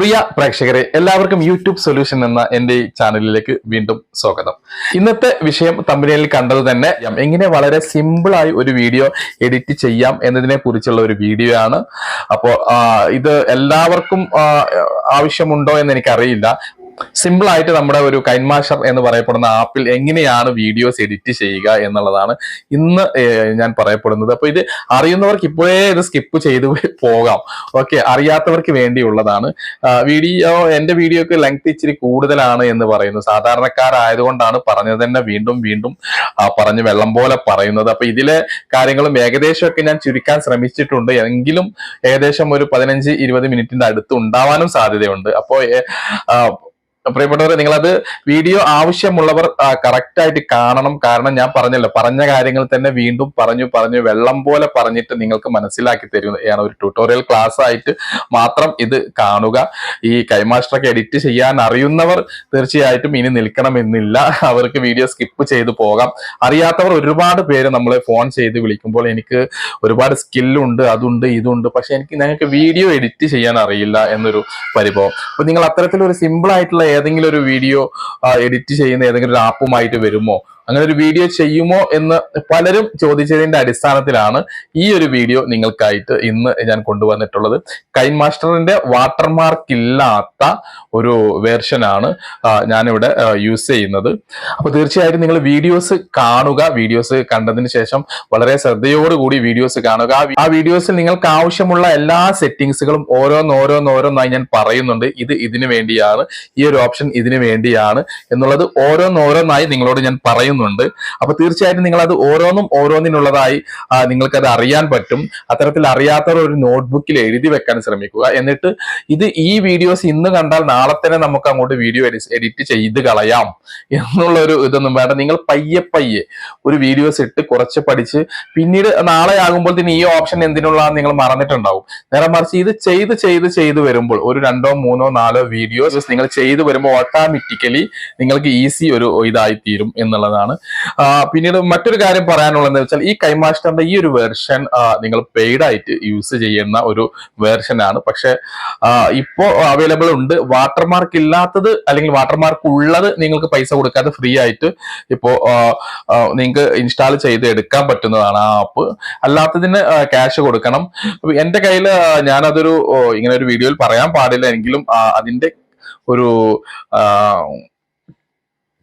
പ്രിയ പ്രേക്ഷകരെ എല്ലാവർക്കും YouTube solution എന്ന എന്റെ ഈ ചാനലിലേക്ക് വീണ്ടും സ്വാഗതം. ഇന്നത്തെ വിഷയം തമ്പനിയിൽ കണ്ടത് തന്നെ എങ്ങനെ വളരെ സിമ്പിളായി ഒരു വീഡിയോ എഡിറ്റ് ചെയ്യാം എന്നതിനെ കുറിച്ചുള്ള ഒരു വീഡിയോ ആണ്. അപ്പോൾ ഇത് എല്ലാവർക്കും ആവശ്യമുണ്ടോ എന്ന് എനിക്കറിയില്ല. സിമ്പിൾ ആയിട്ട് നമ്മുടെ ഒരു കൈൻമാഷർ എന്ന് പറയപ്പെടുന്ന ആപ്പിൽ എങ്ങനെയാണ് വീഡിയോസ് എഡിറ്റ് ചെയ്യുക എന്നുള്ളതാണ് ഇന്ന് ഞാൻ പറയപ്പെടുന്നത്. അപ്പൊ ഇത് അറിയുന്നവർക്ക് ഇപ്പോഴേ ഇത് സ്കിപ്പ് ചെയ്ത് പോകാം. ഓക്കെ അറിയാത്തവർക്ക് വേണ്ടിയുള്ളതാണ്. വീഡിയോ എന്റെ വീഡിയോക്ക് ലെങ്ത് ഇച്ചിരി കൂടുതലാണ് എന്ന് പറയുന്നു. സാധാരണക്കാരായതുകൊണ്ടാണ് പറഞ്ഞത് തന്നെ വീണ്ടും വീണ്ടും പറഞ്ഞു പറഞ്ഞ് വെള്ളം പോലെ പറയുന്നത്. അപ്പൊ ഇതിലെ കാര്യങ്ങളും ഏകദേശമൊക്കെ ഞാൻ ചുരുക്കാൻ ശ്രമിച്ചിട്ടുണ്ട്. എങ്കിലും ഏകദേശം ഒരു പതിനഞ്ച് ഇരുപത് മിനിറ്റിന്റെ അടുത്ത് ഉണ്ടാവാനും സാധ്യതയുണ്ട്. അപ്പോൾ പ്രിയപ്പെട്ടവരെ നിങ്ങളത് വീഡിയോ ആവശ്യമുള്ളവർ കറക്റ്റ് ആയിട്ട് കാണണം. കാരണം ഞാൻ പറഞ്ഞല്ലോ പറഞ്ഞ കാര്യങ്ങൾ തന്നെ വീണ്ടും പറഞ്ഞു പറഞ്ഞു വെള്ളം പോലെ പറഞ്ഞിട്ട് നിങ്ങൾക്ക് മനസ്സിലാക്കി തരുന്നതാണ് ഒരു ട്യൂട്ടോറിയൽ ക്ലാസ് ആയിട്ട് മാത്രം ഇത് കാണുക. ഈ കൈമാസ്റ്ററൊക്കെ എഡിറ്റ് ചെയ്യാൻ അറിയുന്നവർ തീർച്ചയായിട്ടും ഇനി നിൽക്കണമെന്നില്ല. അവർക്ക് വീഡിയോ സ്കിപ്പ് ചെയ്ത് പോകാം. അറിയാത്തവർ ഒരുപാട് പേര് നമ്മളെ ഫോൺ ചെയ്ത് വിളിക്കുമ്പോൾ എനിക്ക് ഒരുപാട് സ്കില്ലുണ്ട് അതുണ്ട് ഇതുണ്ട്. പക്ഷെ എനിക്ക് ഞങ്ങൾക്ക് വീഡിയോ എഡിറ്റ് ചെയ്യാൻ അറിയില്ല എന്നൊരു പരിഭവം. അപ്പൊ നിങ്ങൾ അത്തരത്തിലൊരു സിമ്പിൾ ആയിട്ടുള്ള ഏതെങ്കിലും ഒരു വീഡിയോ എഡിറ്റ് ചെയ്യുന്ന ഏതെങ്കിലും ഒരു ആപ്പുമായിട്ട് വരുമോ? അങ്ങനെ ഒരു വീഡിയോ ചെയ്യുമോ എന്ന് പലരും ചോദിച്ചതിന്റെ അടിസ്ഥാനത്തിലാണ് ഈ ഒരു വീഡിയോ നിങ്ങൾക്കായിട്ട് ഇന്ന് ഞാൻ കൊണ്ടുവന്നിട്ടുള്ളത്. കൈൻ മാസ്റ്ററിന്റെ വാട്ടർമാർക്ക് ഇല്ലാത്ത ഒരു വേർഷനാണ് ഞാനിവിടെ യൂസ് ചെയ്യുന്നത്. അപ്പൊ തീർച്ചയായിട്ടും നിങ്ങൾ വീഡിയോസ് കാണുക. വീഡിയോസ് കണ്ടതിന് ശേഷം വളരെ ശ്രദ്ധയോടുകൂടി വീഡിയോസ് കാണുക. ആ വീഡിയോസിൽ നിങ്ങൾക്ക് ആവശ്യമുള്ള എല്ലാ സെറ്റിങ്സുകളും ഓരോന്നോരോന്നോരോന്നായി ഞാൻ പറയുന്നുണ്ട്. ഇത് ഇതിനു വേണ്ടിയാണ് ഈ ഒരു ഓപ്ഷൻ ഇതിനു വേണ്ടിയാണ് എന്നുള്ളത് ഓരോന്നോരോന്നായി നിങ്ങളോട് ഞാൻ പറയുന്നുണ്ട്. അപ്പൊ തീർച്ചയായിട്ടും നിങ്ങൾ അത് ഓരോന്നും ഓരോന്നിനുള്ളതായി നിങ്ങൾക്കത് അറിയാൻ പറ്റും. അത്തരത്തിൽ അറിയാത്തവർ ഒരു നോട്ട്ബുക്കിൽ എഴുതി വെക്കാൻ ശ്രമിക്കുക. എന്നിട്ട് ഇത് ഈ വീഡിയോസ് ഇന്ന് കണ്ടാൽ നാളെ തന്നെ നമുക്ക് അങ്ങോട്ട് വീഡിയോ എഡിറ്റ് ചെയ്ത് കളയാം എന്നുള്ള ഒരു ഇതൊന്നും വേണ്ട. നിങ്ങൾ പയ്യെ പയ്യെ ഒരു വീഡിയോസ് ഇട്ട് കുറച്ച് പഠിച്ച് പിന്നീട് നാളെ ആകുമ്പോൾ തന്നെ ഈ ഓപ്ഷൻ എന്തിനുള്ളതാണ് നിങ്ങൾ മറന്നിട്ടുണ്ടാവും. നേരെ മറിച്ച് ഇത് ചെയ്ത് ചെയ്ത് ചെയ്ത് വരുമ്പോൾ ഒരു രണ്ടോ മൂന്നോ നാലോ വീഡിയോസ് നിങ്ങൾ ചെയ്ത് വരുമ്പോൾ ഓട്ടോമാറ്റിക്കലി നിങ്ങൾക്ക് ഈസി ഒരു ഇതായി തീരും എന്നുള്ളതാണ് ആ, പിന്നീട് മറ്റൊരു കാര്യം പറയാനുള്ളത് വെച്ചാൽ ഈ കൈമാസ്റ്ററിന്റെ ഈ ഒരു വേർഷൻ നിങ്ങൾ പെയ്ഡ് ആയിട്ട് യൂസ് ചെയ്യുന്ന ഒരു വേർഷൻ ആണ്. പക്ഷെ ഇപ്പോ അവൈലബിൾ ഉണ്ട്. വാട്ടർമാർക്ക് ഇല്ലാത്തത് അല്ലെങ്കിൽ വാട്ടർമാർക്ക് ഉള്ളത് നിങ്ങൾക്ക് പൈസ കൊടുക്കാതെ ഫ്രീ ആയിട്ട് ഇപ്പോ നിങ്ങൾക്ക് ഇൻസ്റ്റാൾ ചെയ്ത് എടുക്കാൻ പറ്റുന്നതാണ് ആ ആപ്പ് അല്ലാത്തതിന് ക്യാഷ് കൊടുക്കണം. എന്റെ കയ്യിൽ ഞാനതൊരു ഇങ്ങനെ ഒരു വീഡിയോയിൽ പറയാൻ പാടില്ല എങ്കിലും അതിന്റെ ഒരു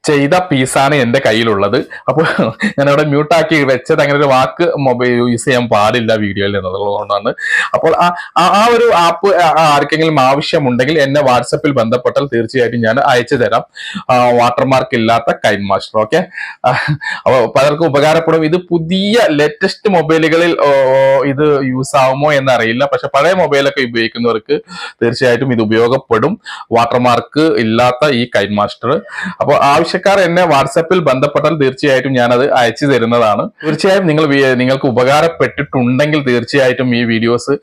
ചെയ്ത പീസാണ് എന്റെ കയ്യിലുള്ളത്. അപ്പോൾ ഞാൻ അവിടെ മ്യൂട്ടാക്കി വെച്ചത് അങ്ങനെ ഒരു വാക്ക് മൊബൈൽ യൂസ് ചെയ്യാൻ പാടില്ല വീഡിയോയിൽ എന്നുള്ളതുകൊണ്ടാണ്. അപ്പോൾ ആ ഒരു ആപ്പ് ആർക്കെങ്കിലും ആവശ്യമുണ്ടെങ്കിൽ എന്നെ വാട്സപ്പിൽ ബന്ധപ്പെട്ടാൽ തീർച്ചയായിട്ടും ഞാൻ അയച്ചു തരാം. വാട്ടർമാർക്ക് ഇല്ലാത്ത കൈൻ മാസ്റ്റർ ഓക്കെ അപ്പോൾ പലർക്കും ഉപകാരപ്പെടും. ഇത് പുതിയ ലേറ്റസ്റ്റ് മൊബൈലുകളിൽ ഇത് യൂസ് ആവുമോ എന്നറിയില്ല. പക്ഷെ പഴയ മൊബൈലൊക്കെ ഉപയോഗിക്കുന്നവർക്ക് തീർച്ചയായിട്ടും ഇത് ഉപയോഗപ്പെടും. വാട്ടർമാർക്ക് ഇല്ലാത്ത ഈ കൈൻ മാസ്റ്റർ അപ്പോൾ ആവശ്യക്കാർ എന്നെ വാട്സാപ്പിൽ ബന്ധപ്പെട്ടാൽ തീർച്ചയായിട്ടും ഞാനത് അയച്ചു തരുന്നതാണ്. തീർച്ചയായും നിങ്ങൾ നിങ്ങൾക്ക് ഉപകാരപ്പെട്ടിട്ടുണ്ടെങ്കിൽ തീർച്ചയായിട്ടും ഈ വീഡിയോസ്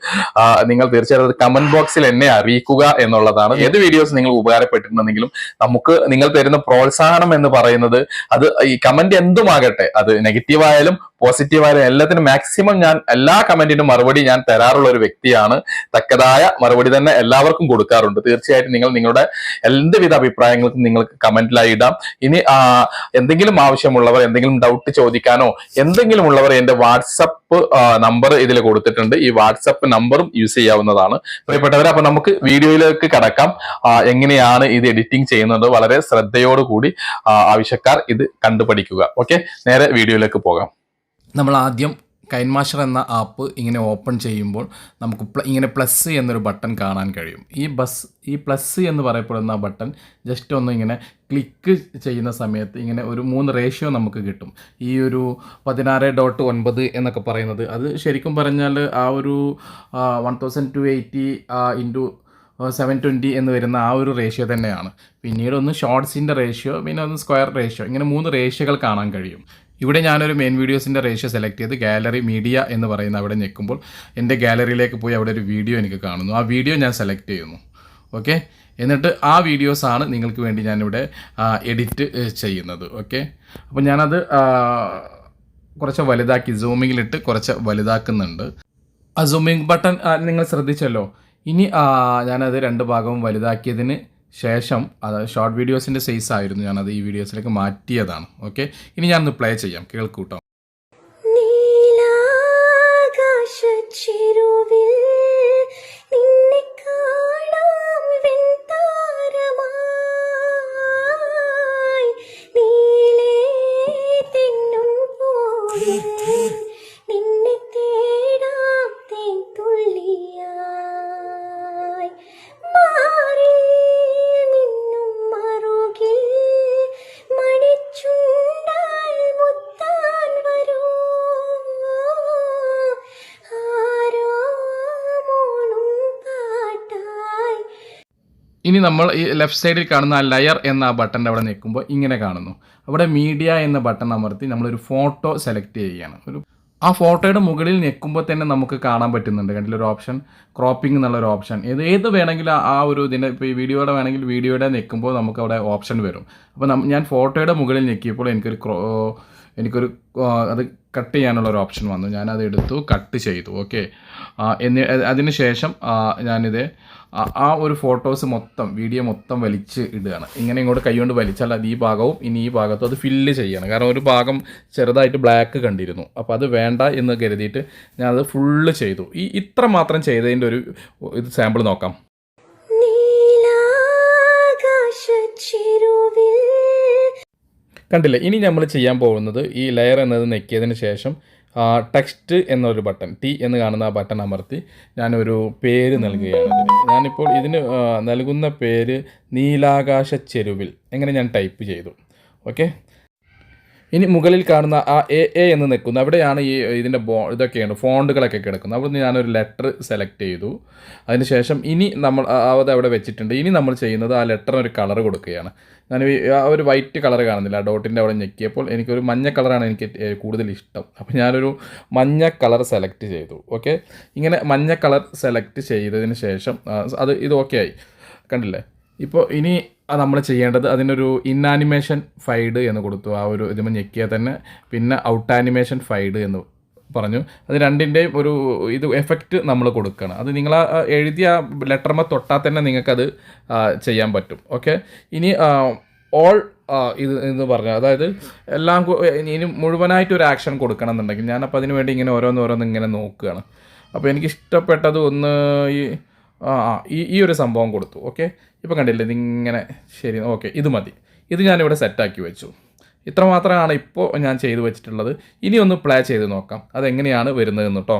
നിങ്ങൾ തീർച്ചയായിട്ടും കമന്റ് ബോക്സിൽ എന്നെ അറിയിക്കുക എന്നുള്ളതാണ്. ഏത് വീഡിയോസ് നിങ്ങൾ ഉപകാരപ്പെട്ടിട്ടുണ്ടെങ്കിലും നമുക്ക് നിങ്ങൾ തരുന്ന പ്രോത്സാഹനം എന്ന് പറയുന്നത് അത് ഈ കമന്റ് എന്തുമാകട്ടെ അത് നെഗറ്റീവ് ആയാലും പോസിറ്റീവ് ആയാലും എല്ലാത്തിനും മാക്സിമം ഞാൻ എല്ലാ കമന്റിനും മറുപടി ഞാൻ തരാറുള്ള ഒരു വ്യക്തിയാണ്. തക്കതായ മറുപടി തന്നെ എല്ലാവർക്കും കൊടുക്കാറുണ്ട്. തീർച്ചയായിട്ടും നിങ്ങൾ നിങ്ങളുടെ എന്തുവിധ അഭിപ്രായങ്ങൾക്കും നിങ്ങൾക്ക് കമന്റിലായി ഇടാം. ഇനി എന്തെങ്കിലും ആവശ്യമുള്ളവർ എന്തെങ്കിലും ഡൗട്ട് ചോദിക്കാനോ എന്തെങ്കിലും ഉള്ളവർ എന്റെ വാട്സപ്പ് നമ്പർ ഇതിൽ കൊടുത്തിട്ടുണ്ട്. ഈ വാട്സപ്പ് നമ്പറും യൂസ് ചെയ്യാവുന്നതാണ്. പ്രിയപ്പെട്ടവരെ അപ്പൊ നമുക്ക് വീഡിയോയിലേക്ക് കടക്കാം. എങ്ങനെയാണ് ഇത് എഡിറ്റിംഗ് ചെയ്യുന്നത്? വളരെ ശ്രദ്ധയോടുകൂടി ആവശ്യക്കാർ ഇത് കണ്ടുപഠിക്കുക. ഓക്കെ നേരെ വീഡിയോയിലേക്ക് പോകാം. നമ്മൾ ആദ്യം കൈൻമാഷർ എന്ന ആപ്പ് ഇങ്ങനെ ഓപ്പൺ ചെയ്യുമ്പോൾ നമുക്ക് ഇങ്ങനെ പ്ലസ് എന്നൊരു ബട്ടൺ കാണാൻ കഴിയും. ഈ ബസ് ഈ പ്ലസ് എന്ന് പറയപ്പെടുന്ന ആ ബട്ടൺ ജസ്റ്റ് ഒന്ന് ഇങ്ങനെ ക്ലിക്ക് ചെയ്യുന്ന സമയത്ത് ഇങ്ങനെ ഒരു മൂന്ന് റേഷ്യോ നമുക്ക് കിട്ടും. ഈ ഒരു പതിനാറ് ഡോട്ട് ഒൻപത് എന്നൊക്കെ പറയുന്നത് അത് ശരിക്കും പറഞ്ഞാൽ ആ ഒരു one thousand two eighty into seven twenty എന്ന് വരുന്ന ആ ഒരു റേഷ്യോ തന്നെയാണ്. പിന്നീട് ഒന്ന് ഷോർട്സിന്റെ റേഷ്യോ പിന്നെ ഒന്ന് സ്ക്വയർ റേഷ്യോ ഇങ്ങനെ മൂന്ന് റേഷ്യോകൾ കാണാൻ കഴിയും. ഇവിടെ ഞാനൊരു മെയിൻ വീഡിയോസിന്റെ റേഷ്യോ സെലക്ട് ചെയ്ത് ഗാലറി മീഡിയ എന്ന് പറയുന്ന അവിടെ ഞെക്കുമ്പോൾ എന്റെ ഗാലറിയിലേക്ക് പോയി അവിടെ ഒരു വീഡിയോ എനിക്ക് കാണുന്നു. ആ വീഡിയോ ഞാൻ സെലക്ട് ചെയ്യുന്നു. ഓക്കെ എന്നിട്ട് ആ വീഡിയോസാണ് നിങ്ങൾക്ക് വേണ്ടി ഞാനിവിടെ എഡിറ്റ് ചെയ്യുന്നത്. ഓക്കെ അപ്പോൾ ഞാനത് കുറച്ച് വലുതാക്കി സൂമിങ്ങിലിട്ട് കുറച്ച് വലുതാക്കുന്നുണ്ട്. ആ സൂമിങ് ബട്ടൺ നിങ്ങൾ ശ്രദ്ധിച്ചല്ലോ. ഇനി ഞാനത് രണ്ട് ഭാഗവും വലുതാക്കിയതിന് ശേഷം അത് ഷോർട്ട് വീഡിയോസിന്റെ സൈസ് ആയിരുന്നു ഞാനത് ഈ വീഡിയോസിലേക്ക് മാറ്റിയതാണ്. ഓക്കെ ഇനി ഞാനൊന്ന് പ്ലേ ചെയ്യാം. കേൾക്കൂട്ടോ? ഇനി നമ്മൾ ഈ ലെഫ്റ്റ് സൈഡിൽ കാണുന്ന ആ ലയർ എന്ന ആ ബട്ടന്റെ അവിടെ നിൽക്കുമ്പോൾ ഇങ്ങനെ കാണുന്നു. അവിടെ മീഡിയ എന്ന ബട്ടൺ അമർത്തി നമ്മളൊരു ഫോട്ടോ സെലക്ട് ചെയ്യുകയാണ്. ഒരു ആ ഫോട്ടോയുടെ മുകളിൽ ഞെക്കുമ്പോൾ തന്നെ നമുക്ക് കാണാൻ പറ്റുന്നുണ്ട്. കണ്ടില്ല? ഒരു ഓപ്ഷൻ ക്രോപ്പിംഗ് എന്നുള്ള ഒരു ഓപ്ഷൻ ഏത് ഏത് വേണമെങ്കിലും ആ- ഒരു ഇതിന്റെ ഇപ്പോൾ ഈ വീഡിയോയുടെ വേണമെങ്കിൽ വീഡിയോയുടെ നിൽക്കുമ്പോൾ നമുക്ക് അവിടെ ഓപ്ഷൻ വരും. അപ്പോൾ ഞാൻ ഫോട്ടോയുടെ മുകളിൽ ഞെക്കിയപ്പോൾ എനിക്കൊരു ക്രോ എനിക്കൊരു അത് കട്ട് ചെയ്യാനുള്ള ഒരു ഓപ്ഷൻ വന്നു. ഞാനത് എടുത്തു കട്ട് ചെയ്തു. ഓക്കെ എന്നി അതിന് ശേഷം ഞാനിത് ആ- ഒരു ഫോട്ടോസ് മൊത്തം വീഡിയോ മൊത്തം വലിച്ച് ഇടുകയാണ്. ഇങ്ങനെ ഇങ്ങോട്ട് കൈകൊണ്ട് വലിച്ചാൽ അത് ഈ ഭാഗവും ഇനി ഈ ഭാഗത്തും അത് ഫില്ല് ചെയ്യണം. കാരണം ഒരു ഭാഗം ചെറുതായിട്ട് ബ്ലാക്ക് കണ്ടിരുന്നു. അപ്പോൾ അത് വേണ്ട എന്ന് കരുതിയിട്ട് ഞാനത് ഫുള്ള് ചെയ്തു. ഈ ഇത്ര മാത്രം ചെയ്തതിന്റെ ഒരു ഇത് സാമ്പിൾ നോക്കാം. കണ്ടില്ലേ? ഇനി നമ്മൾ ചെയ്യാൻ പോകുന്നത് ഈ ലെയർ എന്നത് നെക്കിയതിന് ശേഷം ടെക്സ്റ്റ് എന്നൊരു ബട്ടൺ ടി എന്ന് കാണുന്ന ആ ബട്ടൺ അമർത്തി ഞാനൊരു പേര് നൽകുകയാണ് ഞാനിപ്പോൾ ഇതിന് നൽകുന്ന പേര് നീലാകാശ ചെരുവിൽ. എങ്ങനെ ഞാൻ ടൈപ്പ് ചെയ്തു. ഓക്കെ ഇനി മുകളിൽ കാണുന്ന ആ എ എ എന്ന് നിൽക്കുന്നു. അവിടെയാണ് ഈ ഇതിന്റെ ബോ ഇതൊക്കെയാണ് ഫോണ്ടുകളൊക്കെ കിടക്കുന്നത്. അവിടെ നിന്ന് ഞാനൊരു ലെറ്റർ സെലക്ട് ചെയ്തു. അതിനുശേഷം ഇനി നമ്മൾ അത് അവിടെ വെച്ചിട്ടുണ്ട്. ഇനി നമ്മൾ ചെയ്യുന്നത് ആ ലെറ്ററിന് ഒരു കളർ കൊടുക്കുകയാണ്. ഞാൻ ആ ഒരു വൈറ്റ് കളർ കാണുന്നില്ല. ഡോട്ടിന്റെ അവിടെ ഞെക്കിയപ്പോൾ എനിക്കൊരു മഞ്ഞ കളറാണ് എനിക്ക് കൂടുതൽ ഇഷ്ടം. അപ്പോൾ ഞാനൊരു മഞ്ഞ കളർ സെലക്ട് ചെയ്തു. ഓക്കെ ഇങ്ങനെ മഞ്ഞ കളർ സെലക്ട് ചെയ്തതിന് ശേഷം അത് ഇത് ഓക്കെ ആയി. കണ്ടില്ലേ? ഇപ്പോൾ ഇനി നമ്മൾ ചെയ്യേണ്ടത് അതിനൊരു ഇന്നാനിമേഷൻ ഫൈഡ് എന്ന് കൊടുത്തു. ആ ഒരു ഇതിന് ഞെക്കിയാൽ തന്നെ പിന്നെ ഔട്ട് ആനിമേഷൻ ഫൈഡ് എന്ന് പറഞ്ഞു. അത് രണ്ടിന്റെയും ഒരു ഇത് എഫക്റ്റ് നമ്മൾ കൊടുക്കണം. അത് നിങ്ങൾ എഴുതിയ ലെറ്റർമ തൊട്ടാൽ തന്നെ നിങ്ങൾക്കത് ചെയ്യാൻ പറ്റും. ഓക്കെ ഇനി ഓൾ ഇത് എന്ന് പറഞ്ഞു അതായത് എല്ലാം ഇനി മുഴുവനായിട്ട് ഒരു ആക്ഷൻ കൊടുക്കണം എന്നുണ്ടെങ്കിൽ ഞാനപ്പോൾ അതിന് വേണ്ടി ഇങ്ങനെ ഓരോന്ന് ഓരോന്ന് ഇങ്ങനെ നോക്കുകയാണ്. അപ്പോൾ എനിക്ക് ഇഷ്ടപ്പെട്ടത് ഒന്ന് ഈ ആ ഈ ഈ ഒരു സംഭവം കൊടുത്തു. ഓക്കെ ഇപ്പം കണ്ടില്ലേ ഇതിങ്ങനെ ശരി ഓക്കെ ഇത് മതി. ഇത് ഞാനിവിടെ സെറ്റാക്കി വെച്ചു. ഇത്ര മാത്രമാണ് ഇപ്പോൾ ഞാൻ ചെയ്തു വെച്ചിട്ടുള്ളത്. ഇനി ഒന്ന് പ്ലേ ചെയ്ത് നോക്കാം. അതെങ്ങനെയാണ് വരുന്നതെന്ന് കേട്ടോ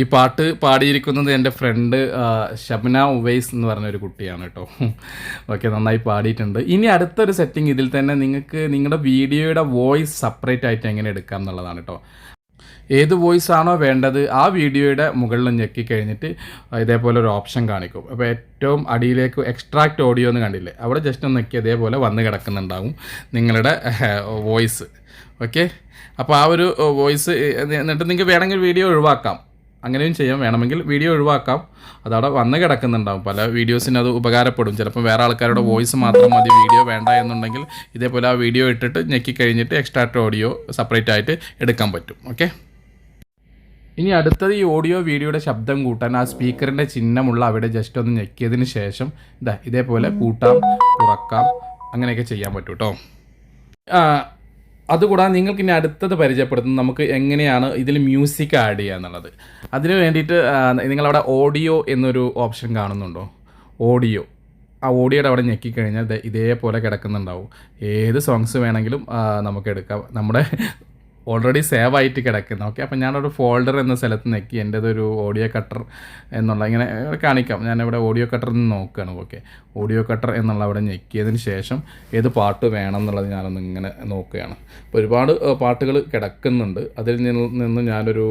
ഈ പാട്ട് പാടിയിരിക്കുന്നത് എന്റെ ഫ്രണ്ട് ഷബ്ന ഉവൈസ് എന്ന് പറഞ്ഞ ഒരു കുട്ടിയാണ് കേട്ടോ ഓക്കെ നന്നായി പാടിയിട്ടുണ്ട്. ഇനി അടുത്തൊരു സെറ്റിംഗ് ഇതിൽ തന്നെ നിങ്ങൾക്ക് നിങ്ങളുടെ വീഡിയോയുടെ വോയിസ് സെപ്പറേറ്റ് ആയിട്ട് എങ്ങനെ എടുക്കാം എന്നുള്ളതാണ് കേട്ടോ ഏത് വോയിസ് ആണോ വേണ്ടത് ആ വീഡിയോയുടെ മുകളിൽ ഞെക്കി കഴിഞ്ഞിട്ട് ഇതേപോലെ ഒരു ഓപ്ഷൻ കാണിക്കും. അപ്പോൾ ഏറ്റവും അടിയിലേക്ക് എക്സ്ട്രാക്ട് ഓഡിയോ എന്ന് കണ്ടില്ലേ? അവിടെ ജസ്റ്റ് ഒന്ന് ഞെക്കി അതേപോലെ വന്ന് കിടക്കുന്നുണ്ടാവും നിങ്ങളുടെ വോയിസ്. ഓക്കെ? അപ്പോൾ ആ ഒരു വോയിസ് എന്നിട്ട് നിങ്ങൾക്ക് വേണമെങ്കിൽ വീഡിയോ ഒഴിവാക്കാം. അങ്ങനെയും ചെയ്യാം. വേണമെങ്കിൽ വീഡിയോ ഒഴിവാക്കാം. അതവിടെ വന്ന് കിടക്കുന്നുണ്ടാവും. പല വീഡിയോസിന് അത് ഉപകാരപ്പെടും. ചിലപ്പോൾ വേറെ ആൾക്കാരുടെ വോയിസ് മാത്രം മതി വീഡിയോ വേണ്ട എന്നുണ്ടെങ്കിൽ ഇതേപോലെ ആ വീഡിയോ ഇട്ടിട്ട് ഞെക്കി കഴിഞ്ഞിട്ട് എക്സ്ട്രാക്ട് ഓഡിയോ സെപ്പറേറ്റ് ആയിട്ട് എടുക്കാൻ പറ്റും. ഓക്കെ ഇനി അടുത്തത് ഈ ഓഡിയോ വീഡിയോയുടെ ശബ്ദം കൂട്ടാൻ ആ സ്പീക്കറിന്റെ ചിഹ്നമുള്ള അവിടെ ജസ്റ്റ് ഒന്ന് ഞെക്കിയതിന് ശേഷം ഇതാ ഇതേപോലെ കൂട്ടാം കുറക്കാം അങ്ങനെയൊക്കെ ചെയ്യാൻ പറ്റും കേട്ടോ അതുകൂടാതെ നിങ്ങൾക്ക് ഇനി അടുത്തത് പരിചയപ്പെടുത്തുന്നത് നമുക്ക് എങ്ങനെയാണ് ഇതിൽ മ്യൂസിക് ആഡ് ചെയ്യുക എന്നുള്ളത്. അതിന് വേണ്ടിയിട്ട് നിങ്ങളവിടെ ഓഡിയോ എന്നൊരു ഓപ്ഷൻ കാണുന്നുണ്ടോ? ഓഡിയോ ആ ഓഡിയോയുടെ അവിടെ ഞെക്കിക്കഴിഞ്ഞാൽ ഇതേപോലെ കിടക്കുന്നുണ്ടാവും. ഏത് സോങ്സ് വേണമെങ്കിലും നമുക്ക് എടുക്കാം. നമ്മുടെ ഓൾറെഡി സേവ് ആയിട്ട് കിടക്കുന്ന. ഓക്കെ അപ്പം ഞാനൊരു ഫോൾഡർ എന്ന സ്ഥലത്ത് ഞെക്കി എന്റെതൊരു ഓഡിയോ കട്ടർ എന്നുള്ള ഇങ്ങനെ കാണിക്കാം. ഞാനിവിടെ ഓഡിയോ കട്ടർ നിന്ന് നോക്കുകയാണ് ഓക്കെ ഓഡിയോ കട്ടർ എന്നുള്ള അവിടെ ഞെക്കിയതിന് ശേഷം ഏത് പാട്ട് വേണം എന്നുള്ളത് ഞാനൊന്ന് ഇങ്ങനെ നോക്കുകയാണ്. അപ്പോൾ ഒരുപാട് പാട്ടുകൾ കിടക്കുന്നുണ്ട്. അതിൽ നിന്ന് ഞാനൊരു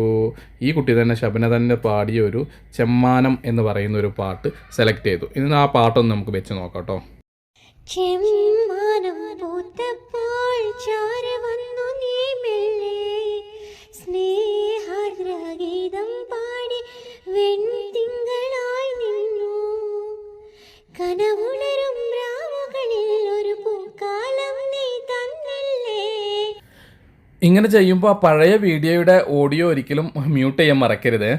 ഈ കുട്ടി തന്നെ ശബന തന്നെ പാടിയ ഒരു ചെമ്മാനം എന്ന് പറയുന്ന ഒരു പാട്ട് സെലക്ട് ചെയ്തു. ഇനി ആ പാട്ടൊന്ന് നമുക്ക് വെച്ച് നോക്കാം കേട്ടോ. ചെമ്മാനം പൂത്തപ്പോൾ ചാര വന്നു നീ സ്നേഹാർദ്രഗീതം പാടി വെൺതിങ്കളായി നിന്നു. കനവുണരും രാവുകളിൽ ഒരു പൂക്കാലം നീ തന്നല്ലേ. ഇങ്ങനെ ചെയ്യുമ്പോൾ പഴയ വീഡിയോയുടെ ഓഡിയോ ഒരിക്കലും മ്യൂട്ട് ചെയ്യാൻ മറക്കരുത്.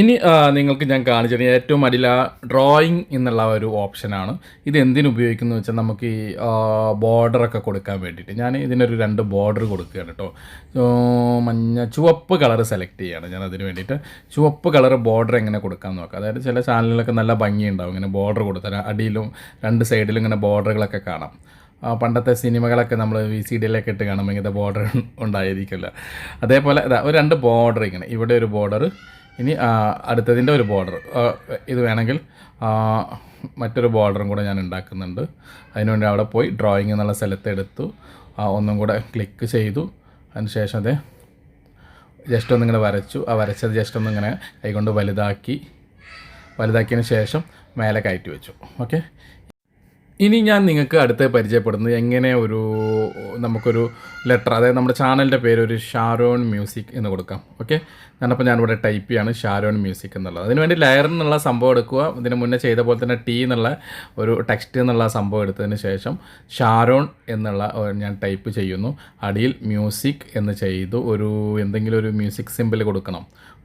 ഇനി നിങ്ങൾക്ക് ഞാൻ കാണിച്ചു ഏറ്റവും അടിയിൽ ആ ഡ്രോയിങ് എന്നുള്ള ഒരു ഓപ്ഷനാണ് ഇത് എന്തിനു ഉപയോഗിക്കുന്നു വെച്ചാൽ നമുക്ക് ഈ ബോർഡറൊക്കെ കൊടുക്കാൻ വേണ്ടിയിട്ട്. ഞാൻ ഇതിനൊരു രണ്ട് ബോർഡർ കൊടുക്കുകയാണ് കേട്ടോ മഞ്ഞ ചുവപ്പ് കളർ സെലക്ട് ചെയ്യുകയാണ് ഞാൻ അതിന് വേണ്ടിയിട്ട്. ചുവപ്പ് കളർ ബോർഡർ എങ്ങനെ കൊടുക്കാൻ നോക്കാം. അതായത് ചില ചാനലിലൊക്കെ നല്ല ഭംഗിയുണ്ടാവും. ഇങ്ങനെ ബോർഡർ കൊടുത്താൽ അടിയിലും രണ്ട് സൈഡിലും ഇങ്ങനെ ബോർഡറുകളൊക്കെ കാണാം. പണ്ടത്തെ സിനിമകളൊക്കെ നമ്മൾ വി സി ഡിയിലൊക്കെ ഇട്ട് കാണുമ്പോൾ ഇങ്ങനത്തെ ബോർഡർ ഉണ്ടായിരിക്കില്ല അതേപോലെ ഒരു രണ്ട് ബോർഡർ ഇങ്ങനെ. ഇവിടെ ഒരു ബോർഡർ ഇനി അടുത്തതിന്റെ ഒരു ബോർഡർ ഇത് വേണമെങ്കിൽ മറ്റൊരു ബോർഡറും കൂടെ ഞാൻ ഉണ്ടാക്കുന്നുണ്ട്. അതിനുവേണ്ടി അവിടെ പോയി ഡ്രോയിങ് എന്നുള്ള സ്ഥലത്ത് എടുത്തു. ഒന്നും കൂടെ ക്ലിക്ക് ചെയ്തു. അതിനുശേഷം അത് അതേ ജസ്റ്റ് ഒന്നിങ്ങനെ വരച്ചു. ആ വരച്ചത് ജസ്റ്റ് ഒന്നിങ്ങനെ കൈകൊണ്ട് വലുതാക്കി. വലുതാക്കിയതിന് ശേഷം മേലെ കയറ്റി വെച്ചു. ഓക്കെ ഇനി ഞാൻ നിങ്ങൾക്ക് അടുത്ത് പരിചയപ്പെടുന്നത് എങ്ങനെ ഒരു നമുക്കൊരു ലെറ്റർ അതായത് നമ്മുടെ ചാനലിന്റെ പേര് ഒരു ഷാരോൺ മ്യൂസിക് എന്ന് കൊടുക്കാം. ഓക്കെ ഞാനപ്പോൾ ഞാനിവിടെ ടൈപ്പ് ചെയ്യാണ് ഷാരോൺ മ്യൂസിക് എന്നുള്ളത്. അതിനുവേണ്ടി ലയർ എന്നുള്ള സംഭവം എടുക്കുക. ഇതിന് മുന്നേ ചെയ്ത പോലെ തന്നെ ടി എന്നുള്ള ഒരു ടെക്സ്റ്റ് എന്നുള്ള സംഭവം എടുത്തതിന് ശേഷം ഷാരോൺ എന്നുള്ള ഞാൻ ടൈപ്പ് ചെയ്യുന്നു. അടിയിൽ മ്യൂസിക് എന്ന് ചെയ്തു ഒരു എന്തെങ്കിലും ഒരു മ്യൂസിക് സിമ്പിൾ കൊടുക്കണം.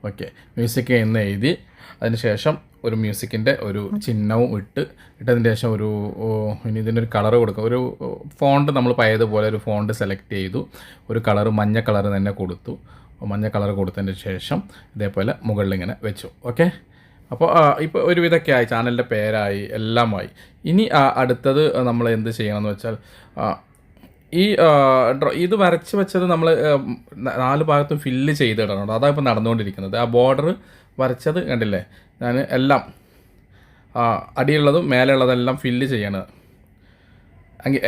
ഓക്കെ മ്യൂസിക് എന്ന് എഴുതി അതിനുശേഷം ഒരു മ്യൂസിക്കിന്റെ ഒരു ചിഹ്നവും ഇട്ട് ഇട്ടതിന് ശേഷം ഒരു ഇനി ഇതിനൊരു കളർ കൊടുക്കുക ഒരു ഫോണ്ട് നമ്മൾ പഴയതുപോലെ ഒരു ഫോണ്ട് സെലക്ട് ചെയ്തു. ഒരു കളർ മഞ്ഞ കളർ തന്നെ കൊടുത്തു. മഞ്ഞ കളർ കൊടുത്തതിന് ശേഷം ഇതേപോലെ മുകളിൽ ഇങ്ങനെ വെച്ചു. ഓക്കെ? അപ്പോൾ ഇപ്പോൾ ഒരുവിധമൊക്കെ ആയി ചാനലിന്റെ പേരായി എല്ലാമായി. ഇനി അടുത്തത് നമ്മൾ എന്ത് ചെയ്യണമെന്ന് വെച്ചാൽ ഈ ഇത് വരച്ച് വെച്ചത് നമ്മൾ നാല് ഭാഗത്തും ഫില്ല് ചെയ്തിടണം അതാണ് ഇപ്പോൾ നടന്നുകൊണ്ടിരിക്കുന്നത്. ആ ബോർഡർ വരച്ചത് കണ്ടില്ലേ? ഞാൻ എല്ലാം അടിയുള്ളതും മേലെയുള്ളതെല്ലാം ഫില്ല് ചെയ്യണത്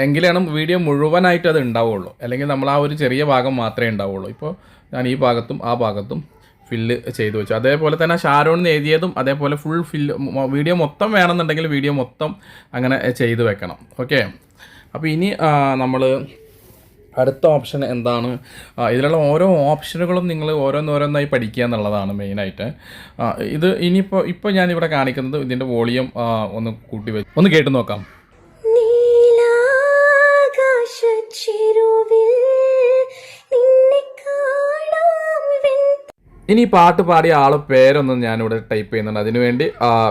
എങ്കിലാണ് വീഡിയോ മുഴുവനായിട്ട് അത് ഉണ്ടാവുള്ളൂ. അല്ലെങ്കിൽ നമ്മൾ ആ ഒരു ചെറിയ ഭാഗം മാത്രമേ ഉണ്ടാവുള്ളൂ. ഇപ്പോൾ ഞാൻ ഈ ഭാഗത്തും ആ ഭാഗത്തും ഫില്ല് ചെയ്തു വെച്ചു. അതേപോലെ തന്നെ ഷാരോൺ എഴുതിയതും അതേപോലെ ഫുൾ ഫില്ല് വീഡിയോ മൊത്തം വേണമെന്നുണ്ടെങ്കിൽ വീഡിയോ മൊത്തം അങ്ങനെ ചെയ്തു വെക്കണം. ഓക്കെ അപ്പോൾ ഇനി നമ്മൾ അടുത്ത ഓപ്ഷൻ എന്താണ്? ഇതിലുള്ള ഓരോ ഓപ്ഷനുകളും നിങ്ങൾ ഓരോന്നോരോന്നായി പഠിക്കുക എന്നുള്ളതാണ് മെയിനായിട്ട് ഇത് ഇനിയിപ്പോൾ ഇപ്പോൾ ഞാനിവിടെ കാണിക്കുന്നത് ഇതിന്റെ വോളിയം ഒന്ന് കൂട്ടി വെച്ച് ഒന്ന് കേട്ട് നോക്കാം. ഇനി പാട്ട് പാടിയ ആളെ പേരൊന്നും ഞാനിവിടെ ടൈപ്പ് ചെയ്യുന്നുണ്ട്. അതിനുവേണ്ടി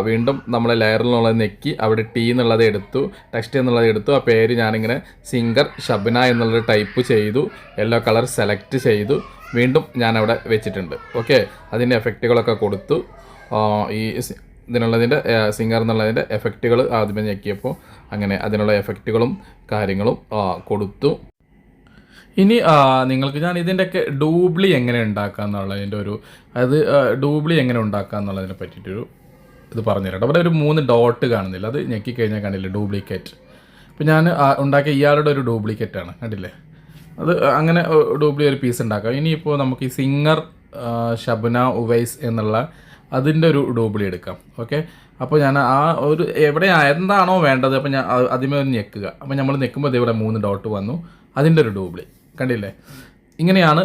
വീണ്ടും നമ്മൾ ലെയറിലുള്ളത് നെക്കി അവിടെ ടി എന്നുള്ളത് എടുത്തു ടെക്സ്റ്റ് എന്നുള്ളത് എടുത്തു ആ പേര് ഞാനിങ്ങനെ സിംഗർ ഷബ്ന എന്നുള്ളത് ടൈപ്പ് ചെയ്തു യെല്ലോ കളർ സെലക്ട് ചെയ്തു വീണ്ടും ഞാനവിടെ വെച്ചിട്ടുണ്ട്. ഓക്കെ അതിന്റെ എഫക്റ്റുകളൊക്കെ കൊടുത്തു. ഈ ഇതിനുള്ളതിന്റെ സിംഗർ എന്നുള്ളതിന്റെ എഫക്റ്റുകൾ ആദ്യമേ ഞെക്കിയപ്പോൾ അങ്ങനെ അതിനുള്ള എഫക്റ്റുകളും കാര്യങ്ങളും കൊടുത്തു. ഇനി നിങ്ങൾക്ക് ഞാൻ ഇതിന്റെയൊക്കെ ഡൂബ്ലി എങ്ങനെ ഉണ്ടാക്കുക എന്നുള്ളതിന്റെ ഒരു അതായത് ഡൂബ്ലി എങ്ങനെ ഉണ്ടാക്കുക എന്നുള്ളതിനെ പറ്റിയിട്ടൊരു ഇത് പറഞ്ഞുതരാം അവിടെ ഒരു മൂന്ന് ഡോട്ട് കാണുന്നില്ല. അത് ഞെക്കി കഴിഞ്ഞാൽ കണ്ടില്ലേ? ഡ്യൂപ്ലിക്കേറ്റ് ഇപ്പം ഞാൻ ഉണ്ടാക്കിയ ഇയാളുടെ ഒരു ഡ്യൂപ്ലിക്കേറ്റ് ആണ് കണ്ടില്ലേ? അത് അങ്ങനെ ഡ്യൂപ്ലി ഒരു പീസ് ഉണ്ടാക്കാം. ഇനിയിപ്പോൾ നമുക്ക് ഈ സിംഗർ ഷബ്ന ഉവൈസ് എന്നുള്ള അതിന്റെ ഒരു ഡൂബ്ലി എടുക്കാം. ഓക്കെ? അപ്പോൾ ഞാൻ ആ ഒരു എവിടെ എന്താണോ വേണ്ടത് അപ്പോൾ ഞാൻ ആദ്യമേ ഒന്ന് ഞെക്കുക. അപ്പോൾ നമ്മൾ ഞെക്കുമ്പോൾ ഇത് ഇവിടെ മൂന്ന് ഡോട്ട് വന്നു. അതിന്റെ ഒരു ഡൂപ്ലി കണ്ടില്ലേ? ഇങ്ങനെയാണ്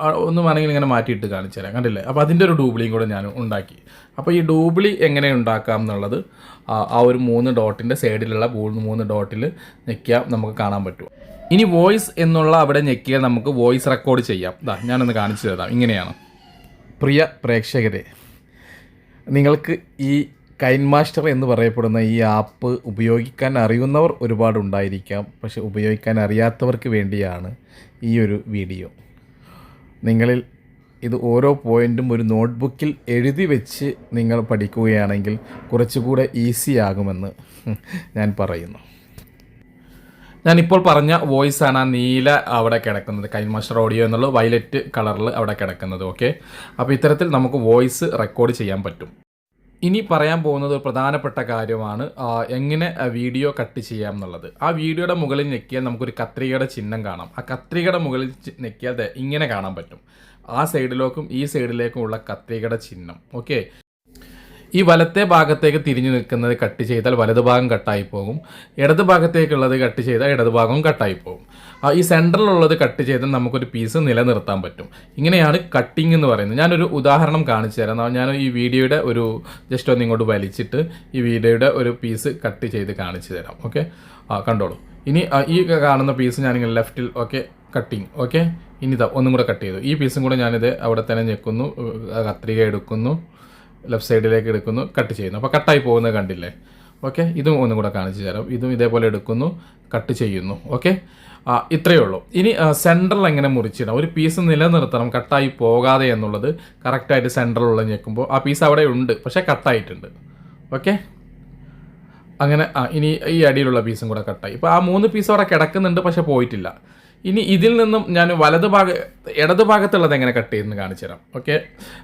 ഒന്ന് വേണമെങ്കിൽ ഇങ്ങനെ മാറ്റിയിട്ട് കാണിച്ചു തരാം. കണ്ടില്ലേ? അപ്പോൾ അതിന്റെ ഒരു ഡൂബ്ലിയും കൂടെ ഞാൻ ഉണ്ടാക്കി. അപ്പോൾ ഈ ഡൂബ്ലി എങ്ങനെ ഉണ്ടാക്കാം എന്നുള്ളത് ആ ഒരു മൂന്ന് ഡോട്ടിന്റെ സൈഡിലുള്ള മൂന്ന് ഡോട്ടിൽ ഞെക്കിയാൽ നമുക്ക് കാണാൻ പറ്റും. ഇനി വോയിസ് എന്നുള്ള അവിടെ ഞെക്കിയാൽ നമുക്ക് വോയിസ് റെക്കോർഡ് ചെയ്യാം. ഇതാ ഞാനൊന്ന് കാണിച്ചു തരാം. ഇങ്ങനെയാണ്. പ്രിയ പ്രേക്ഷകരെ നിങ്ങൾക്ക് ഈ കൈൻ മാസ്റ്റർ എന്ന് പറയപ്പെടുന്ന ഈ ആപ്പ് ഉപയോഗിക്കാൻ അറിയുന്നവർ ഒരുപാട് ഉണ്ടായിരിക്കാം. പക്ഷെ ഉപയോഗിക്കാൻ അറിയാത്തവർക്ക് വേണ്ടിയാണ് ഈ ഒരു വീഡിയോ. നിങ്ങളിൽ ഇത് ഓരോ പോയിന്റും ഒരു നോട്ട്ബുക്കിൽ എഴുതി വെച്ച് നിങ്ങൾ പഠിക്കുകയാണെങ്കിൽ കുറച്ചുകൂടെ ഈസി ആകുമെന്ന് ഞാൻ പറയുന്നു. ഞാനിപ്പോൾ പറഞ്ഞ വോയിസ് ആണ് ആ നീല അവിടെ കിടക്കുന്നത്. കൈൻ മാസ്റ്റർ ഓഡിയോ എന്നുള്ള വയലറ്റ് കളറിൽ അവിടെ കിടക്കുന്നത്. ഓക്കെ? അപ്പോൾ ഇത്തരത്തിൽ നമുക്ക് വോയിസ് റെക്കോർഡ് ചെയ്യാൻ പറ്റും. ഇനി പറയാൻ പോകുന്നത് ഒരു പ്രധാനപ്പെട്ട കാര്യമാണ് എങ്ങനെ വീഡിയോ കട്ട് ചെയ്യാം എന്നുള്ളത്. ആ വീഡിയോയുടെ മുകളിൽ ഞെക്കിയാൽ നമുക്കൊരു കത്രികയുടെ ചിഹ്നം കാണാം. ആ കത്രികയുടെ മുകളിൽ ഞെക്കിയാൽ ഇങ്ങനെ കാണാൻ പറ്റും. ആ സൈഡിലേക്കും ഈ സൈഡിലേക്കും ഉള്ള കത്രികയുടെ ചിഹ്നം. ഓക്കെ? ഈ വലത്തെ ഭാഗത്തേക്ക് തിരിഞ്ഞു നിൽക്കുന്നത് കട്ട് ചെയ്താൽ വലതുഭാഗം കട്ടായി പോകും. ഇടത് ഭാഗത്തേക്കുള്ളത് കട്ട് ചെയ്താൽ ഇടതുഭാഗവും കട്ടായി പോകും. ഈ സെന്ററിലുള്ളത് കട്ട് ചെയ്ത് നമുക്കൊരു പീസ് നിലനിർത്താൻ പറ്റും. ഇങ്ങനെയാണ് കട്ടിങ് എന്ന് പറയുന്നത്. ഞാനൊരു ഉദാഹരണം കാണിച്ചു തരാം. ഞാൻ ഈ വീഡിയോയുടെ ഒരു ജസ്റ്റ് ഒന്ന് ഇങ്ങോട്ട് വലിച്ചിട്ട് ഈ വീഡിയോയുടെ ഒരു പീസ് കട്ട് ചെയ്ത് കാണിച്ചു തരാം. ഓക്കെ കണ്ടോളൂ. ഇനി ഈ കാണുന്ന പീസ് ഞാനിങ്ങനെ ലെഫ്റ്റിൽ ഓക്കെ കട്ടിങ് ഓക്കെ ഇനി ഇതാ ഒന്നും കൂടെ കട്ട് ചെയ്തു. ഈ പീസും കൂടെ ഞാനിത് അവിടെ തന്നെ ഞെക്കുന്നു കത്രിക എടുക്കുന്നു ലെഫ്റ്റ് സൈഡിലേക്ക് എടുക്കുന്നു കട്ട് ചെയ്യുന്നു. അപ്പോൾ കട്ടായി പോകുന്നത് കണ്ടില്ലേ? ഓക്കെ ഇതും ഒന്നും കൂടെ കാണിച്ചു തരാം. ഇതും ഇതേപോലെ എടുക്കുന്നു കട്ട് ചെയ്യുന്നു. ഓക്കെ ഇത്രയേ ഉള്ളൂ. ഇനി സെൻട്രൽ എങ്ങനെ മുറിച്ചിടാം? ഒരു പീസ് നിലനിർത്തണം കട്ടായി പോകാതെ എന്നുള്ളത് കറക്റ്റായിട്ട് സെൻട്രലുള്ള ഞെക്കുമ്പോൾ ആ പീസ് അവിടെ ഉണ്ട് പക്ഷേ കട്ടായിട്ടുണ്ട് ഓക്കെ അങ്ങനെ ആ ഇനി ഈ അടിയിലുള്ള പീസും കൂടെ കട്ടായി ഇപ്പോൾ ആ മൂന്ന് പീസ് അവിടെ കിടക്കുന്നുണ്ട് പക്ഷേ പോയിട്ടില്ല. ഇനി ഇതിൽ നിന്നും ഞാൻ വലത് ഭാഗ ഇടത് ഭാഗത്തുള്ളത് എങ്ങനെ കട്ട് ചെയ്യുന്നു കാണിച്ചു തരാം. ഓക്കെ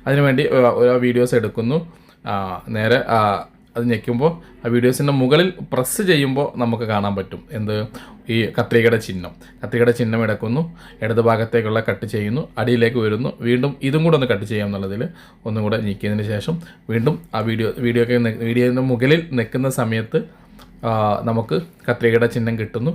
അതിനുവേണ്ടി വീഡിയോസ് എടുക്കുന്നു. നേരെ അത് ഞെക്കുമ്പോൾ ആ വീഡിയോസിന്റെ മുകളിൽ പ്രസ് ചെയ്യുമ്പോൾ നമുക്ക് കാണാൻ പറ്റും. എന്ത്? ഈ കത്രികയുടെ ചിഹ്നം. കത്രികയുടെ ചിഹ്നം എടുക്കുന്നു. ഇടത് ഭാഗത്തേക്കുള്ള കട്ട് ചെയ്യുന്നു. അടിയിലേക്ക് വരുന്നു. വീണ്ടും ഇതും കൂടെ ഒന്ന് കട്ട് ചെയ്യാം എന്നുള്ളതിൽ ഒന്നും കൂടെ നീക്കിയതിന് ശേഷം വീണ്ടും ആ വീഡിയോ വീഡിയോ വീഡിയോന്റെ മുകളിൽ നിൽക്കുന്ന സമയത്ത് നമുക്ക് കത്രികയുടെ ചിഹ്നം കിട്ടുന്നു.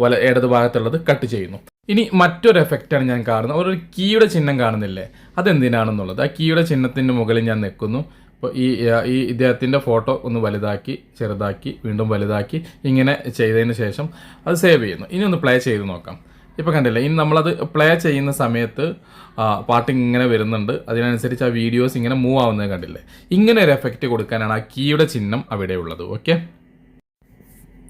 വല ഇടത് ഭാഗത്തുള്ളത് കട്ട് ചെയ്യുന്നു. ഇനി മറ്റൊരു എഫക്റ്റാണ് ഞാൻ കാണുന്നത്. ഒരു കീയുടെ ചിഹ്നം കാണുന്നില്ലേ? അതെന്തിനാണെന്നുള്ളത്. ആ കീയുടെ ചിഹ്നത്തിന്റെ മുകളിൽ ഞാൻ നിൽക്കുന്നു. ഇപ്പോൾ ഈ ഈ ഇദ്ദേഹത്തിന്റെ ഫോട്ടോ ഒന്ന് വലുതാക്കി ചെറുതാക്കി വീണ്ടും വലുതാക്കി ഇങ്ങനെ ചെയ്തതിന് ശേഷം അത് സേവ് ചെയ്യുന്നു. ഇനി ഒന്ന് പ്ലേ ചെയ്ത് നോക്കാം. ഇപ്പോൾ കണ്ടില്ല ഇനി നമ്മളത് പ്ലേ ചെയ്യുന്ന സമയത്ത് പാട്ട് ഇങ്ങനെ വരുന്നുണ്ട്. അതിനനുസരിച്ച് ആ വീഡിയോസ് ഇങ്ങനെ മൂവ് ആവുന്നത് കണ്ടില്ലേ? ഇങ്ങനെ ഒരു എഫക്റ്റ് കൊടുക്കാനാണ് ആ കീയുടെ ചിഹ്നം അവിടെ ഉള്ളത് ഓക്കെ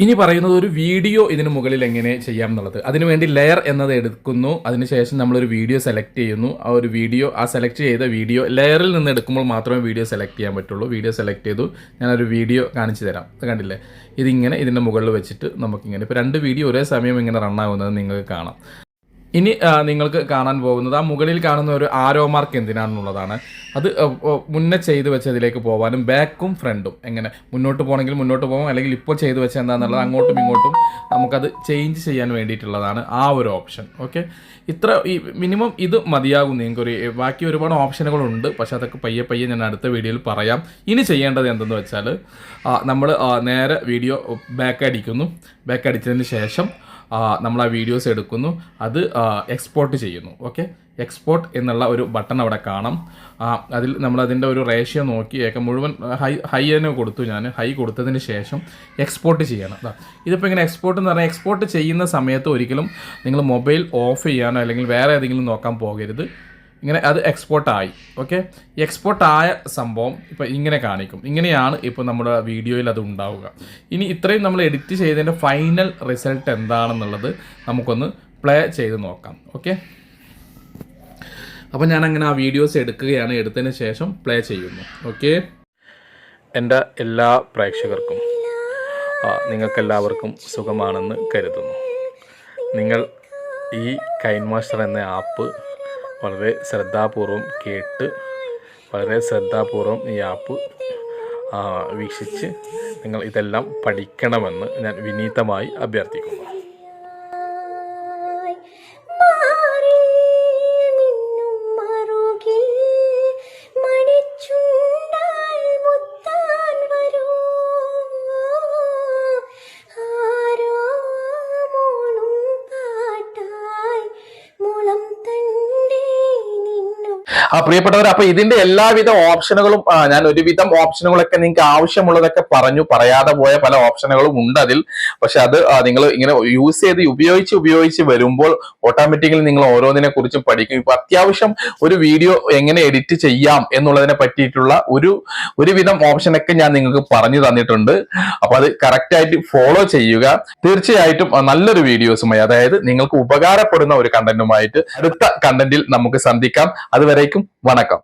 ഇനി പറയുന്നത് ഒരു വീഡിയോ ഇതിന് മുകളിൽ എങ്ങനെ ചെയ്യാം എന്നുള്ളത്. അതിനുവേണ്ടി ലെയർ എന്നത് എടുക്കുന്നു. അതിനുശേഷം നമ്മളൊരു വീഡിയോ സെലക്ട് ചെയ്യുന്നു. ആ ഒരു വീഡിയോ ആ സെലക്ട് ചെയ്ത വീഡിയോ ലെയറിൽ നിന്ന് എടുക്കുമ്പോൾ മാത്രമേ വീഡിയോ സെലക്ട് ചെയ്യാൻ പറ്റുള്ളൂ. വീഡിയോ സെലക്ട് ചെയ്തു. ഞാനൊരു വീഡിയോ കാണിച്ചു തരാം. കണ്ടില്ലേ? ഇതിങ്ങനെ ഇതിന്റെ മുകളിൽ വെച്ചിട്ട് നമുക്കിങ്ങനെ. ഇപ്പോൾ രണ്ട് വീഡിയോ ഒരേ സമയം ഇങ്ങനെ റണ്ണാകുന്നത് നിങ്ങൾക്ക് കാണാം. ഇനി നിങ്ങൾക്ക് കാണാൻ പോകുന്നത് ആ മുകളിൽ കാണുന്ന ഒരു ആരോ മാർക്ക് എന്തിനാണെന്നുള്ളതാണ്. അത് മുന്നേ ചെയ്തു വെച്ചതിലേക്ക് പോകാനും ബാക്കും ഫ്രണ്ടും എങ്ങനെ മുന്നോട്ട് പോകണമെങ്കിൽ മുന്നോട്ട് പോകാം അല്ലെങ്കിൽ ഇപ്പോൾ ചെയ്തു വെച്ച എന്താണെന്നുള്ളത് അങ്ങോട്ടും ഇങ്ങോട്ടും നമുക്കത് ചേഞ്ച് ചെയ്യാൻ വേണ്ടിയിട്ടുള്ളതാണ് ആ ഒരു ഓപ്ഷൻ ഓക്കെ ഇത്ര ഈ മിനിമം ഇത് മതിയാകും നിങ്ങൾക്ക് ഒരു ബാക്കി ഒരുപാട് ഓപ്ഷനുകളുണ്ട് പക്ഷേ അതൊക്കെ പയ്യെ പയ്യെ ഞാൻ അടുത്ത വീഡിയോയിൽ പറയാം. ഇനി ചെയ്യേണ്ടത് എന്തെന്ന് വെച്ചാൽ നമ്മൾ നേരെ വീഡിയോ ബാക്ക് അടിക്കുന്നു. ബാക്ക് അടിച്ചതിന് ശേഷം നമ്മൾ ആ വീഡിയോസ് എടുക്കുന്നു. അത് എക്സ്പോർട്ട് ചെയ്യുന്നു. ഓക്കെ എക്സ്പോർട്ട് എന്നുള്ള ഒരു ബട്ടൺ അവിടെ കാണാം. അതിൽ നമ്മൾ അതിന്റെ ഒരു റേഷ്യോ നോക്കി ഏക മുഴുവൻ ഹൈ ഹൈ തന്നെ കൊടുത്തു ഞാൻ ഹൈ കൊടുത്തതിന് ശേഷം എക്സ്പോർട്ട് ചെയ്യണം. ഇതിപ്പോൾ ഇങ്ങനെ എക്സ്പോർട്ട് എന്ന് പറഞ്ഞാൽ എക്സ്പോർട്ട് ചെയ്യുന്ന സമയത്ത് ഒരിക്കലും നിങ്ങൾ മൊബൈൽ ഓഫ് ചെയ്യാനോ അല്ലെങ്കിൽ വേറെ ഏതെങ്കിലും നോക്കാൻ പോകരുത്. ഇങ്ങനെ അത് എക്സ്പോർട്ടായി ഓക്കെ എക്സ്പോർട്ടായ സംഭവം ഇപ്പോൾ ഇങ്ങനെ കാണിക്കും. ഇങ്ങനെയാണ് ഇപ്പോൾ നമ്മുടെ വീഡിയോയിൽ അത് ഉണ്ടാവുക. ഇനി ഇത്രയും നമ്മൾ എഡിറ്റ് ചെയ്തതിന്റെ ഫൈനൽ റിസൾട്ട് എന്താണെന്നുള്ളത് നമുക്കൊന്ന് പ്ലേ ചെയ്ത് നോക്കാം. ഓക്കെ അപ്പോൾ ഞാൻ അങ്ങനെ ആ വീഡിയോസ് എടുക്കുകയാണ്. എടുത്തതിന് ശേഷം പ്ലേ ചെയ്യുന്നു. ഓക്കെ എന്റെ എല്ലാ പ്രേക്ഷകർക്കും നിങ്ങൾക്കെല്ലാവർക്കും സുഖമാണെന്ന് കരുതുന്നു. നിങ്ങൾ ഈ കൈൻമാസ്റ്റർ എന്ന ആപ്പ് വളരെ ശ്രദ്ധാപൂർവം കേട്ട് വളരെ ശ്രദ്ധാപൂർവം ഈ ആപ്പ് വീക്ഷിച്ച് നിങ്ങൾ ഇതെല്ലാം പഠിക്കണമെന്ന് ഞാൻ വിനീതമായി അഭ്യർത്ഥിക്കുന്നു. ആ പ്രിയപ്പെട്ടവർ അപ്പൊ ഇതിന്റെ എല്ലാവിധ ഓപ്ഷനുകളും ഞാൻ ഒരുവിധം ഓപ്ഷനുകളൊക്കെ നിങ്ങൾക്ക് ആവശ്യമുള്ളതൊക്കെ പറഞ്ഞു പറയാതെ പോയ പല ഓപ്ഷനുകളും ഉണ്ട് അതിൽ. പക്ഷെ അത് നിങ്ങൾ ഇങ്ങനെ യൂസ് ചെയ്ത് ഉപയോഗിച്ച് ഉപയോഗിച്ച് വരുമ്പോൾ ഓട്ടോമാറ്റിക്കലി നിങ്ങൾ ഓരോന്നിനെ കുറിച്ചും പഠിക്കും. ഇപ്പൊ അത്യാവശ്യം ഒരു വീഡിയോ എങ്ങനെ എഡിറ്റ് ചെയ്യാം എന്നുള്ളതിനെ പറ്റിയിട്ടുള്ള ഒരു ഒരുവിധം ഓപ്ഷനൊക്കെ ഞാൻ നിങ്ങൾക്ക് പറഞ്ഞു തന്നിട്ടുണ്ട്. അപ്പൊ അത് കറക്റ്റായിട്ട് ഫോളോ ചെയ്യുക. തീർച്ചയായിട്ടും നല്ലൊരു വീഡിയോസുമായി അതായത് നിങ്ങൾക്ക് ഉപകാരപ്പെടുന്ന ഒരു കണ്ടന്റുമായിട്ട് അടുത്ത കണ്ടന്റിൽ നമുക്ക് സന്ധിക്കാം. അതുവരേക്കും வணக்கம்.